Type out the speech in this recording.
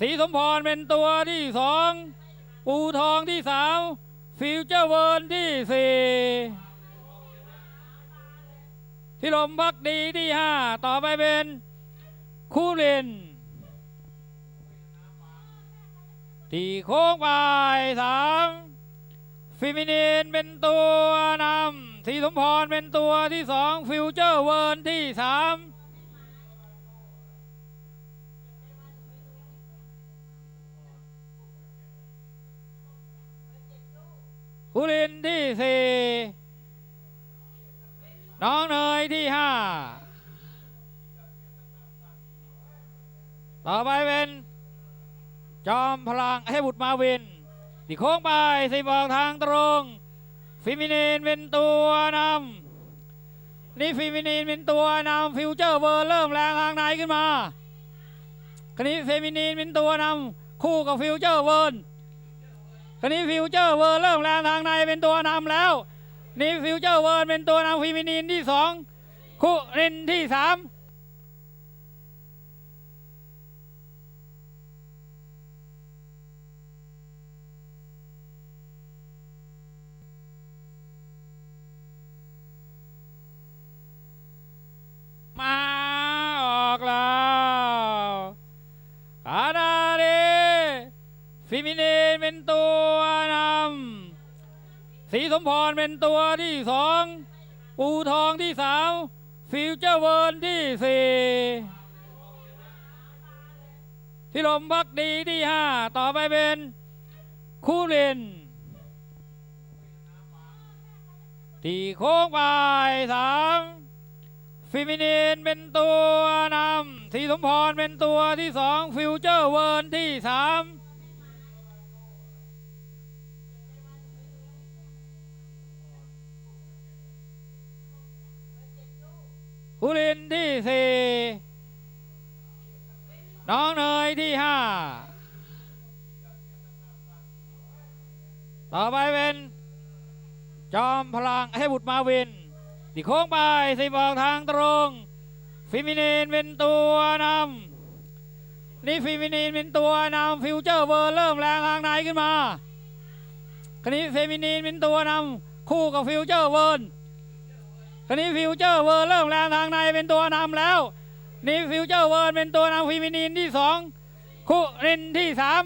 สีสมพรเป็นตัวที่สองปูทองที่สามฟิวเจอร์เวิร์นที่สี่พิลมพักดีที่ห้าต่อไปเป็นคู่รินที่โค้งไปสามฟิมินีนเป็นตัวนำสีสมพรเป็นตัวที่สองฟิวเจอร์เวิร์นที่สาม คุรินที่สี่น้องเนยที่ห้าต่อไปเป็นจอมพลังให้บุตรมาวินที่โค้งไปสิบอกทางตรงฟิมินีนเป็นตัวนำนี่ฟิมินีนเป็นตัวนำฟิวเจอร์เวอร์เริ่มแรงทางในขึ้นมาคันนี้เฟมินีนเป็นตัวนำคู่กับฟิวเจอร์เวิร์ ทีนนี้ฟิวเจอร์เวิร์เริ่มแรงทางในเป็นตัวนำแล้ว นี่ฟิวเจอร์เวิร์เป็นตัวนำฟิมินีนที่สองคู่รินที่สาม ฟิมินีนเป็นตัวนำสีสมพรเป็นตัวที่สองปูทองที่สามฟิวเจอร์เวิร์นที่สี่พิลมพักดีที่ห้าต่อไปเป็นคู่เรนที่โค้งไปสามฟิมินีนเป็นตัวนำสีสมพรเป็นตัวที่สองฟิวเจอร์เวิร์นที่สาม คุรินที่สี่น้องเนยที่ห้าต่อไปเป็นจอมพลังให้บุตรมาวินที่โค้งไปสิบออกทางตรงฟิมินีนเป็นตัวนำนี่ฟิมินีนเป็นตัวนำฟิวเจอร์เวอร์เริ่มแรงทางในขึ้นมาคันนี้เฟมินีนเป็นตัวนำคู่กับฟิวเจอร์เวิร์ อนนี้ฟิวเจอร์เวอร์เริ่มแรงทางในเป็นตัวนำแล้ว นี่ฟิวเจอร์เวิร์เป็นตัวนำฟิมินีนที่สองคู่รินที่สาม